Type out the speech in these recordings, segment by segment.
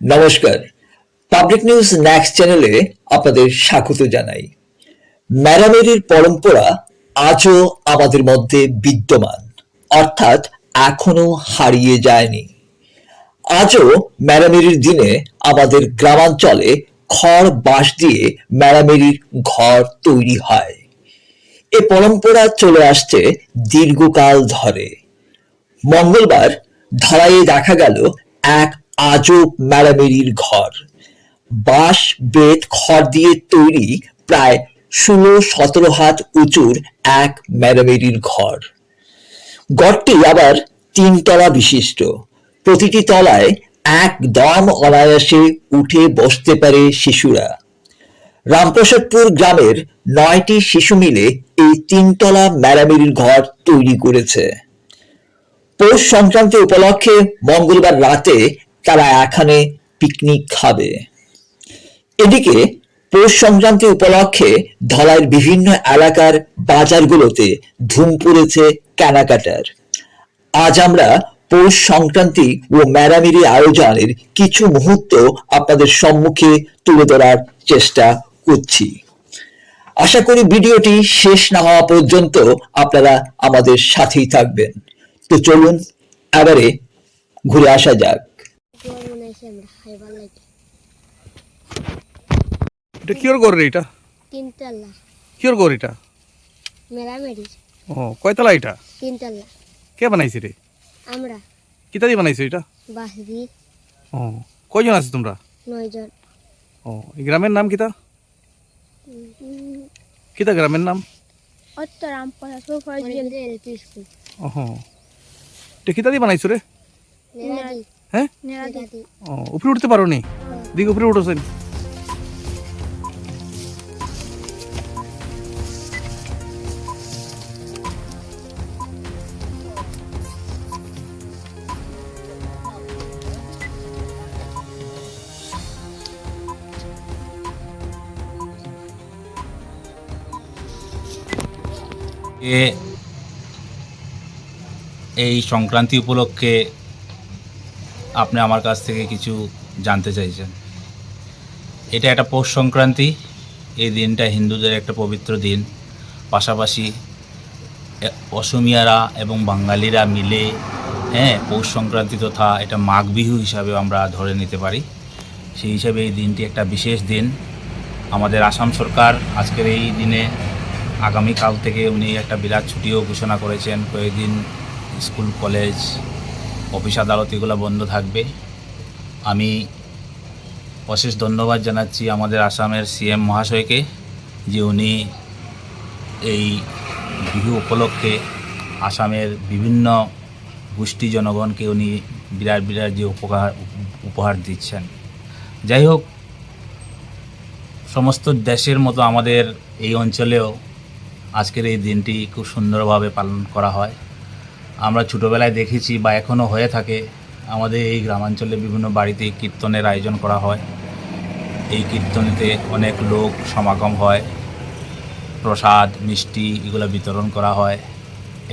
নমস্কার। Public news next চ্যানেলে আপনাদের স্বাগত জানাই। ম্যারামেরির পরম্পরা আজও আমাদের মধ্যে বিদ্যমান, অর্থাৎ এখনও হারিয়ে যায়নি। আজও ম্যারামেরির দিনে আমাদের গ্রামাঞ্চলে খড় বাঁশ দিয়ে ম্যারামেরির ঘর তৈরি হয়। এ পরম্পরা চলে আসছে দীর্ঘকাল ধরে। মঙ্গলবার ধরাইয়ে দেখা গেল এক আজব ম্যারামেরির ঘর। বাঁশ, বেত, খড় দিয়ে তৈরি প্রায় ষোলো সতেরো হাত উঁচুর এক ম্যারামেরির ঘর। ঘরটি আবার তিনতলা বিশিষ্ট। প্রতিটি তলায় একদম অনায়াসে উঠে বসতে পারে শিশুরা। রামপ্রসাদপুর গ্রামের নয়টি শিশু মিলে এই তিনতলা ম্যারামেরির ঘর তৈরি করেছে। পৌষ সংক্রান্তি উপলক্ষে মঙ্গলবার রাতে তারা এখানে পিকনিক খাবে। এদিকে পৌষ সংক্রান্তি উপলক্ষে ধলাইয়ের বিভিন্ন এলাকার বাজারগুলোতে ধুম পড়েছে কেনাকাটার। আজ আমরা পৌষ সংক্রান্তি ও মেরামেরি আয়োজনের কিছু মুহূর্ত আপনাদের সম্মুখে তুলে ধরার চেষ্টা করছি। আশা করি ভিডিওটি শেষ না হওয়া পর্যন্ত আপনারা আমাদের সাথেই থাকবেন। তো চলুন, এবারে ঘুরে আসা যাক। আছে আমরা খাইবার লাগে। এটা কিয়র ঘর রে এটা? তিনতলা। কিয়র ঘর এটা? মেরামেরি ও কয়তলা এটা? তিনতলা। কে বানাইছে রে আমরা। কিতা দিয়ে বানাইছো এটা? বাসদি ও কয়জন আছে তোমরা? নয়জন। ও এই গ্রামের নাম কিতা? কিতা গ্রামের নাম? অত রামপাল এলপি স্কুল। ও এটা কিতা দিয়ে বানাইছো রে হ্যাঁ? ও উপরে উঠতে পারো নি দিক উপরে উঠোছেন এ এই সংক্রান্তি উপলক্ষে আপনি আমার কাছ থেকে কিছু জানতে চাইছেন। এটা একটা পৌষ সংক্রান্তি। এই দিনটা হিন্দুদের একটা পবিত্র দিন। পাশাপাশি অসমিয়ারা এবং বাঙালিরা মিলে হ্যাঁ পৌষ সংক্রান্তি তথা এটা মাঘ বিহু হিসাবে আমরা ধরে নিতে পারি। সেই হিসাবে এই দিনটি একটা বিশেষ দিন। আমাদের আসাম সরকার আজকের এই দিনে আগামীকাল থেকে উনি একটা বিরাট ছুটিও ঘোষণা করেছেন। কয়েকদিন স্কুল, কলেজ অফিস আদালত এগুলো বন্ধ থাকবে। আমি অশেষ ধন্যবাদ জানাচ্ছি আমাদের আসামের সিএম মহাশয়কে, যে উনি এই বিহু উপলক্ষে আসামের বিভিন্ন গোষ্ঠী জনগণকে উনি বিরাট বিরাট যে উপকার, উপহার দিচ্ছেন। যাই হোক, সমস্ত দেশের মতো আমাদের এই অঞ্চলেও আজকের এই দিনটি খুব সুন্দরভাবে পালন করা হয়। আমরা ছোটোবেলায় দেখেছি বা এখনও হয়ে থাকে, আমাদের এই গ্রামাঞ্চলে বিভিন্ন বাড়িতে কীর্তনের আয়োজন করা হয়। এই কীর্তনেতে অনেক লোক সমাগম হয়, প্রসাদ, মিষ্টি এগুলো বিতরণ করা হয়।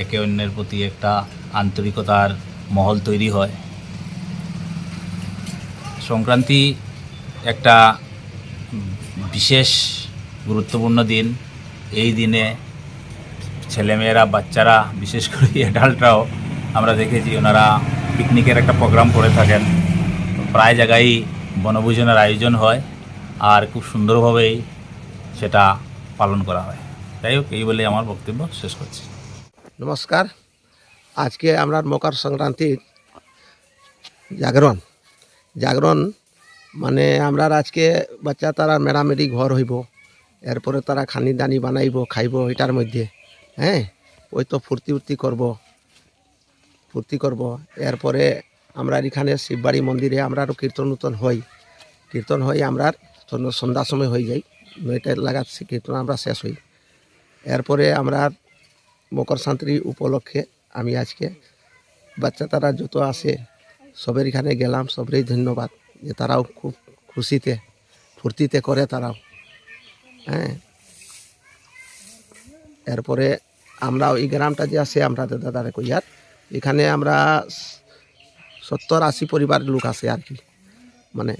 একে অন্যের প্রতি একটা আন্তরিকতার মহল তৈরি হয়। সংক্রান্তি একটা বিশেষ গুরুত্বপূর্ণ দিন। এই দিনে ছেলেমেয়েরা, বাচ্চারা, বিশেষ করে অ্যাডাল্টরাও আমরা দেখেছি ওনারা পিকনিকের একটা প্রোগ্রাম করে থাকেন। প্রায় জায়গায় বনভোজনের আয়োজন হয় আর খুব সুন্দরভাবেই সেটা পালন করা হয়। যাই হোক, এই বলে আমার বক্তব্য শেষ করছি। নমস্কার। আজকে আমরা মকর সংক্রান্তির জাগরণ। জাগরণ মানে আমরা আজকে বাচ্চা তারা মেরামেরি ঘর হইব, এরপরে তারা খানি দানি বানাইব, খাইব, এটার মধ্যে। হ্যাঁ ওই তো ফুর্তি উর্তি করব। ফুর্তি করব। এরপরে আমরা এখানে শিববাড়ি মন্দিরে আমরা আরও কীর্তন উর্তন হই। কীর্তন হই আমরা সন্ধ্যার সময় হয়ে যাই নয়টা লাগাত কীর্তন আমরা শেষ হই। এরপরে আমরা মকর সংক্রান্তি উপলক্ষে আমি আজকে বাচ্চা তারা যত আসে সবের এখানে গেলাম, সবরেই ধন্যবাদ যে তারাও খুব খুশিতে, ফুর্তিতে করে তারাও। হ্যাঁ। এরপরে আমরা এই গ্রামটা যে আছে আমরা দাদারে কইয়ার এখানে আমরা সত্তর আশি পরিবারের লোক আছে আর কি। মানে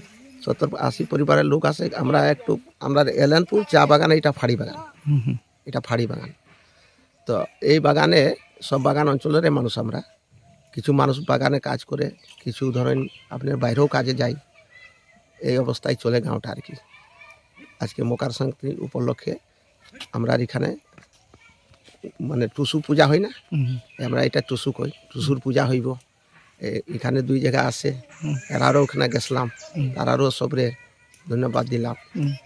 সত্তর আশি পরিবারের লোক আছে আমরা একটু আমরা এলেনপুর চা বাগান এটা ফাড়ি বাগান। এটা ফাড়ি বাগান। তো এই বাগানে সব বাগান অঞ্চলের মানুষ আমরা। কিছু মানুষ বাগানে কাজ করে কিছু ধরেন আপনার বাইরেও কাজে যাই এই অবস্থায় চলে গাঁওটা আর কি। আজকে মকার সংক্রান্তি উপলক্ষে আমরা এখানে মানে টুসু পূজা হয় না। আমরা এটা টুসু কই। টুসুর পূজা হইব। এখানে দুই জায়গা আছে। এরারও ওখানে গেছিলাম। তারারও সবরে ধন্যবাদ দিলাম।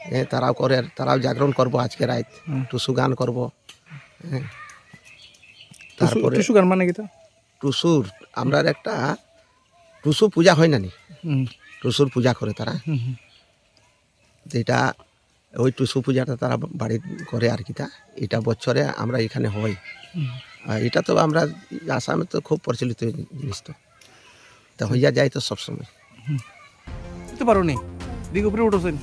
হ্যাঁ তারাও করে তারাও জাগরণ করব আজকে রাত। টুসু গান করব। হ্যাঁ তারপরে টুসু গান মানে কিতা টুসুর আমরা একটা টুসু পূজা হয় না নি? টুসুর পূজা করে তারা। যেটা ওই টুসু পূজাটা তারা বাড়ির করে আর কি তা, এটা বছরে আমরা এখানে হই। এটা তো আমরা আসামে তো খুব প্রচলিত জিনিস তো। তা হইয়া যায় তো সবসময়। বুঝতে পারো নি। দিকে উপরে উঠোছেন